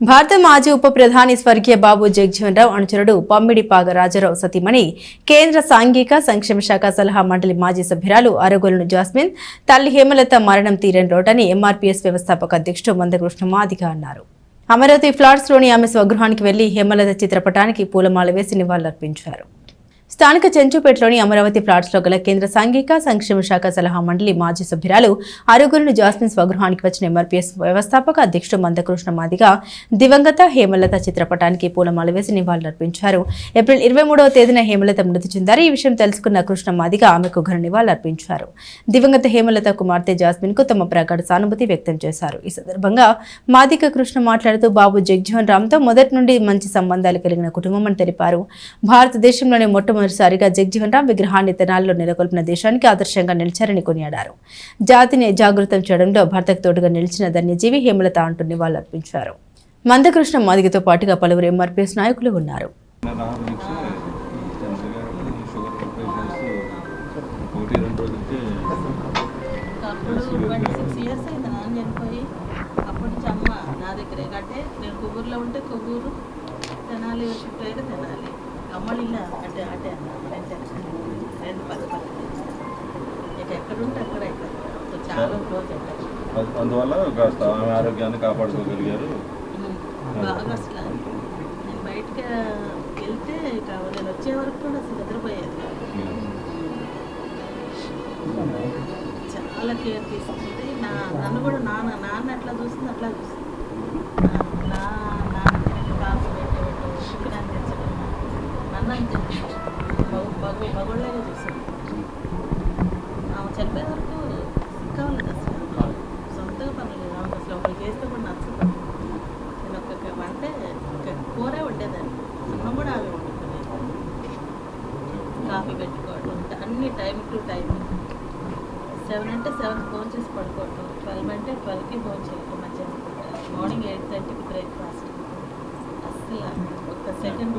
భారత మాజీ ఉప ప్రధాని స్వర్గీయ బాబు జగజ్జీవన్ రావు అనుచరుడు పమ్మిడిపాగ రాజారావు సతీమణి కేంద్ర సాంఘిక సంక్షేమ శాఖ సలహా మండలి మాజీ సభ్యురాలు అరగొలను జాస్మిన్ తల్లి హేమలత మరణం తీరని రోడ్డని ఎంఆర్పీఎస్ వ్యవస్థాపక అధ్యక్షుడు మందకృష్ణ మాదిగ అన్నారు. అమరావతి ఫ్లాట్స్లోని ఆమె స్వగృహానికి వెళ్ళి హేమలత చిత్రపటానికి పూలమాల వేసి నివాళులర్పించారు. స్థానిక చెంచుపేటలోని అమరావతి ఫ్లాట్స్లో గల కేంద్ర సాంఘిక సంక్షేమ శాఖ సలహా మండలి మాజీ సభ్యురాలు ఆరుగురుని జాస్మిన్ స్వగృహానికి వచ్చిన ఎంఆర్పీఎస్ వ్యవస్థాపక అధ్యక్షుడు మందకృష్ణ మాదిగా దివంగత హేమలత చిత్రపటానికి పూలమాల వేసి నివాళులర్పించారు. ఏప్రిల్ ఇరవై మూడవ తేదీన హేమలత మృతి చెందారు. ఈ విషయం తెలుసుకున్న కృష్ణ మాదిగ ఆమెకు ఘన నివాళులర్పించారు. దివంగత హేమలత కుమార్తె జాస్మిన్కు తమ ప్రగాఢ సానుభూతి వ్యక్తం చేశారు. ఈ సందర్భంగా మాదిక కృష్ణ మాట్లాడుతూ బాబు జగ్జీవన్ రామ్తో మొదటి నుండి మంచి సంబంధాలు కలిగిన కుటుంబం అని తెలిపారు. భారతదేశంలోనే మొట్టమొదటిసారిగా జగ్జీవన్ రామ్ విగ్రహాన్ని తెనాల్లో నెలకొల్పిన దేశానికి ఆదర్శంగా నిలిచారని కొనియాడారు. జాతిని జాగృతం చేయడంలో భర్తకు తోడుగా నిలిచిన ధన్యజీవి హేమలత అంటూ నివాళులర్పించారు. మందకృష్ణ మాదిగతో పాటుగా పలువురు ఎంఆర్పీఎస్ నాయకులు ఉన్నారు. అప్పటి నుంచి అమ్మ నా దగ్గరే నేను కొవ్వూరులో ఉంటే కొవ్వూరు తెనాలి షిఫ్ట్ అయితే తెనాలి. ఇల్లు అంటే అటే రెండు ఇక ఎక్కడుంటే అక్కడ ఇక్కడ. చాలా క్లోజ్ అందువల్ల కాస్త ఆమె ఆరోగ్యాన్ని కాపాడుకోగలిగారు. బాగా అసలు. నేను బయటకు వెళ్తే ఇక నేను వచ్చే వరకు కూడా అసలు నిద్రపోయేది. చాలా కేర్ తీసుకుంది నా నన్ను కూడా నాన్న నాన్న ఎట్లా చూస్తుంది అట్లా చూస్తుంది నా నాన్న కాఫీ పెట్టేటట్టు షుగర్ అందించడం నన్ను అంతే ఆమె చనిపోయే వరకు కావాలి అసలు సొంతగా పనులు ఆమెకు అసలు ఒకరు చేస్తే కూడా నచ్చదు నేను ఒక్క అంటే ఒక కూరే వండేదాన్ని అన్నం కూడా ఆమె వండుకునేది కాఫీ పెట్టుకోవడం అన్ని టైం టు టైం సెవెన్ అంటే సెవెన్ ఫోన్ చేసి పడుకోవటం ట్వెల్వ్ అంటే ట్వెల్వ్కి ఫోన్ చేయటం మధ్యాహ్నం మార్నింగ్ ఎయిట్ థర్టీకి బ్రేక్ఫాస్ట్ అసలు ఒక సెకండ్